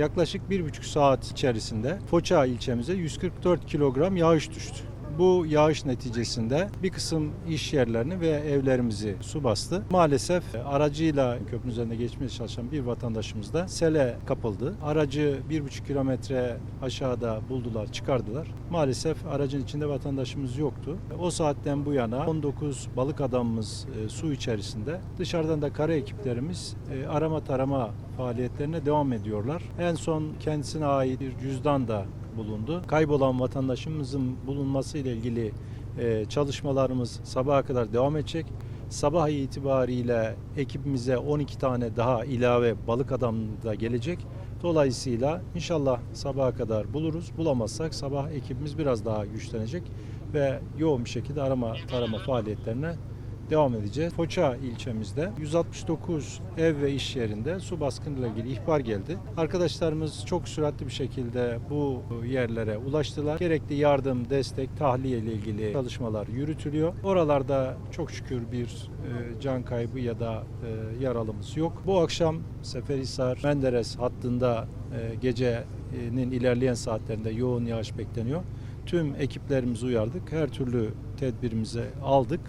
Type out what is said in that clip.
Yaklaşık bir buçuk saat içerisinde Foça ilçemize 144 kilogram yağış düştü. Bu yağış neticesinde bir kısım iş yerlerini ve evlerimizi su bastı. Maalesef aracıyla köprünün üzerinde geçmeye çalışan bir vatandaşımız da sele kapıldı. Aracı bir buçuk kilometre aşağıda buldular, çıkardılar. Maalesef aracın içinde vatandaşımız yoktu. O saatten bu yana 19 balık adamımız e, su içerisinde. Dışarıdan da kara ekiplerimiz e, arama tarama faaliyetlerine devam ediyorlar. En son kendisine ait bir cüzdan da bulundu. Kaybolan vatandaşımızın bulunması ile ilgili e, çalışmalarımız sabaha kadar devam edecek. Sabah itibariyle ekibimize 12 tane daha ilave balık adam da gelecek. Dolayısıyla inşallah sabaha kadar buluruz. Bulamazsak sabah ekibimiz biraz daha güçlenecek ve yoğun bir şekilde arama tarama faaliyetlerine devam edeceğiz. Foça ilçemizde 169 ev ve iş yerinde su baskınıyla ilgili ihbar geldi. Arkadaşlarımız çok süratli bir şekilde bu yerlere ulaştılar. Gerekli yardım, destek, tahliye ile ilgili çalışmalar yürütülüyor. Oralarda çok şükür bir e, can kaybı ya da e, yaralımız yok. Bu akşam Seferihisar Menderes hattında e, gecenin ilerleyen saatlerinde yoğun yağış bekleniyor. Tüm ekiplerimizi uyardık. Her türlü tedbirimizi aldık.